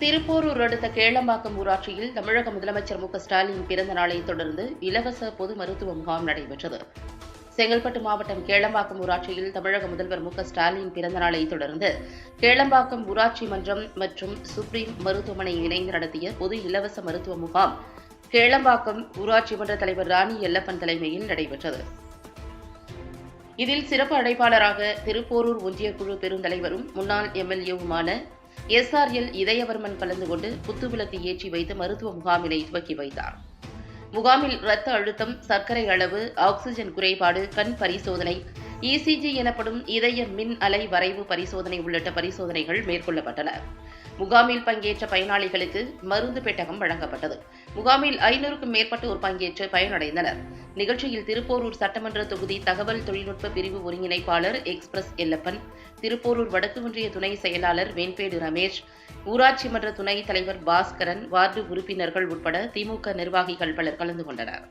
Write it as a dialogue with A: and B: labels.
A: திருப்போரூர் அடுத்த கேளம்பாக்கம் ஊராட்சியில் தமிழக முதலமைச்சர் மு ஸ்டாலின் பிறந்த நாளை தொடர்ந்து இலவச பொது மருத்துவ முகாம் நடைபெற்றது. செங்கல்பட்டு மாவட்டம் கேளம்பாக்கம் ஊராட்சியில் தமிழக முதல்வர் மு ஸ்டாலின் பிறந்த நாளை தொடர்ந்து கேளம்பாக்கம் ஊராட்சி மன்றம் மற்றும் சுப்ரீம் மருத்துவமனை இணைந்து நடத்திய பொது இலவச மருத்துவ முகாம் கேளம்பாக்கம் ஊராட்சி மன்ற தலைவர் ராணி எல்லப்பன் தலைமையில் நடைபெற்றது. இதில் சிறப்பு அழைப்பாளராக திருப்போரூர் ஒன்றிய குழு பெருந்தலைவரும் முன்னாள் எம்எல்ஏவுமான எஸ்ஆர்எல் இதயவர்மன் கலந்து கொண்டு குத்துவிளக்கு ஏற்றி வைத்து மருத்துவ முகாமினை துவக்கி வைத்தார். முகாமில் இரத்த அழுத்தம் சர்க்கரை அளவு ஆக்சிஜன் குறைபாடு கண் பரிசோதனை இசிஜி எனப்படும் இதய மின் அலை வரைவு பரிசோதனை உள்ளிட்ட பரிசோதனைகள் மேற்கொள்ளப்பட்டன. முகாமில் பங்கேற்ற பயனாளிகளுக்கு மருந்து பெட்டகம் வழங்கப்பட்டது. முகாமில் ஐநூறுக்கும் மேற்பட்டோர் பங்கேற்று பயனடைந்தனர். நிகழ்ச்சியில் திருப்போரூர் சட்டமன்ற தொகுதி தகவல் தொழில்நுட்ப பிரிவு ஒருங்கிணைப்பாளர் எக்ஸ்பிரஸ் எல்லப்பன் திருப்போரூர் வடக்கு ஒன்றிய துணை செயலாளர் வெண்பேடு ரமேஷ் ஊராட்சி மன்ற துணைத் தலைவர் பாஸ்கரன் வார்டு உறுப்பினர்கள் உட்பட திமுக நிர்வாகிகள் பலர் கலந்து கொண்டனர்.